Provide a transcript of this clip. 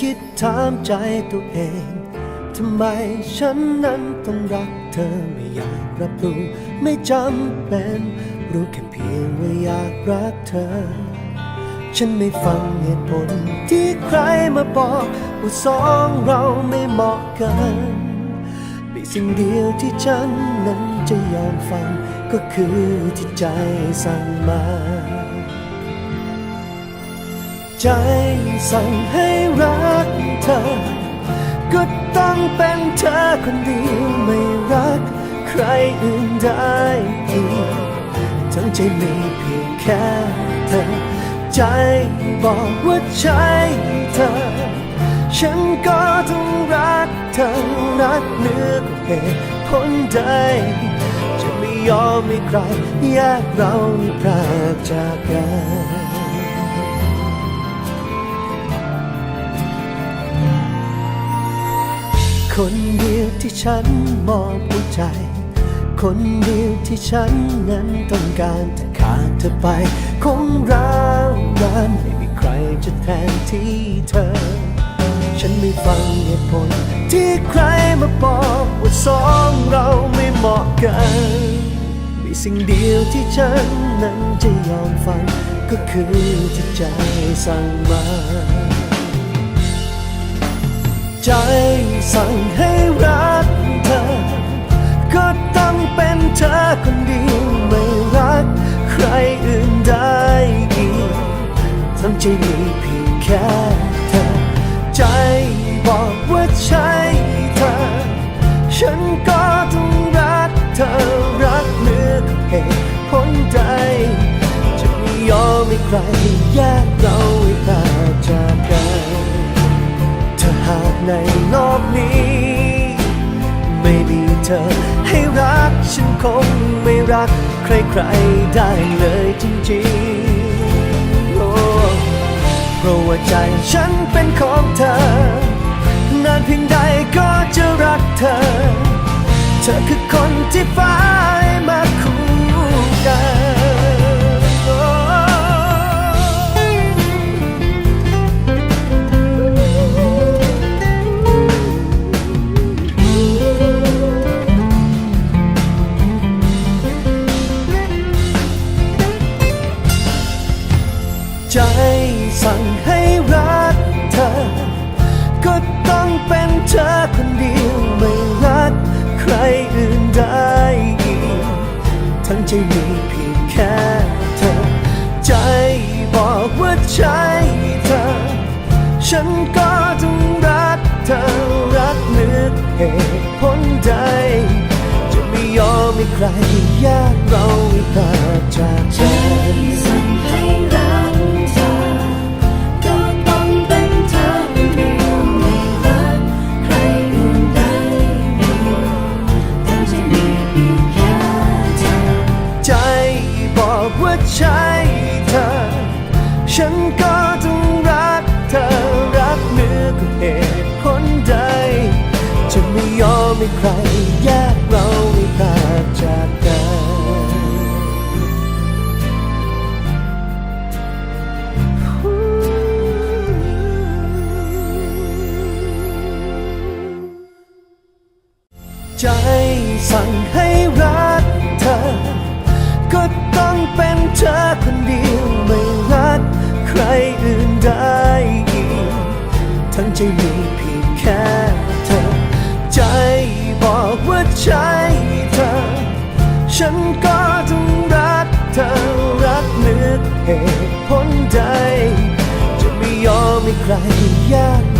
คิดถามใจตัวเอง ทำไมฉันนั้นต้องรักเธอไม่อยากรับรู้ไม่จำเป็น รู้แค่เพียงว่าอยากรักเธอ ฉันไม่ฟังเหตุผลที่ใครมาบอกว่าสองเราไม่เหมาะกันมีสิ่งเดียวที่ฉันนั้นจะยอมฟังก็คือที่ใจสั่งมา ใจสั่งให้รักเธอ ก็ต้องเป็นเธอคนเดียวไม่รักใครอื่นได้อีกทั้งใจมีเพียงแค่เธอ ใจบอกว่าใช่เธอ ฉันก็ต้องรักเธอรักเนื้อกเหตุผลใดจะไม่ยอมให้ใครแยกเราพรากจากกัน คนเดียวที่ฉันมองหัวใจ คนเดียวที่ฉันนั้นต้องการแต่ขาดเธอไป คงร้าวรานไม่มีใครจะแทนที่เธอ ฉันไม่ฟังเหตุผล ที่ใครมาบอกว่าสองเราไม่เหมาะกัน มีสิ่งเดียวที่ฉันนั้นจะยอมฟัง ก็คือที่ใจสั่งมา ใจสั่งให้รักเธอ ก็ต้องเป็นเธอคนเดียวไม่รักใครอื่นได้อีกทั้งใจมีเพียงแค่เธอ ใจบอกว่าใช่เธอ ฉันก็ต้องรักเธอรักเหนือเหตุผลใดจะไม่ยอมให้ใครแยกเรา ในโลกนี้ ไม่มีเธอให้รัก ฉันคงไม่รัก ใครๆได้เลยจริงๆ เพราะว่าใจฉันเป็นของเธอ นานเพียงใดก็จะรักเธอ เธอคือคนที่ฟ้า ใจสั่งให้รักเธอ ก็ต้องเป็นเธอคนเดียวไม่รักใครอื่นได้อีก ทั้งใจมีเพียงแค่เธอ ใจบอกว่าใช่เธอ ฉันก็ต้องรักเธอรักนึกเหตุผลใด จะไม่ยอมให้ใครแยกเราให้พรากจากกันสั่งให้ ใจสั่งให้รักเธอ ก็ต้องเป็นเธอคนเดียวไม่รักใครอื่นได้อีก ทั้งใจมีเพียงแค่เธอ ใจบอกว่าใช่เธอ ฉันก็ต้องรักเธอรักนึกเหตุผลใด จะไม่ยอมให้ใครยาก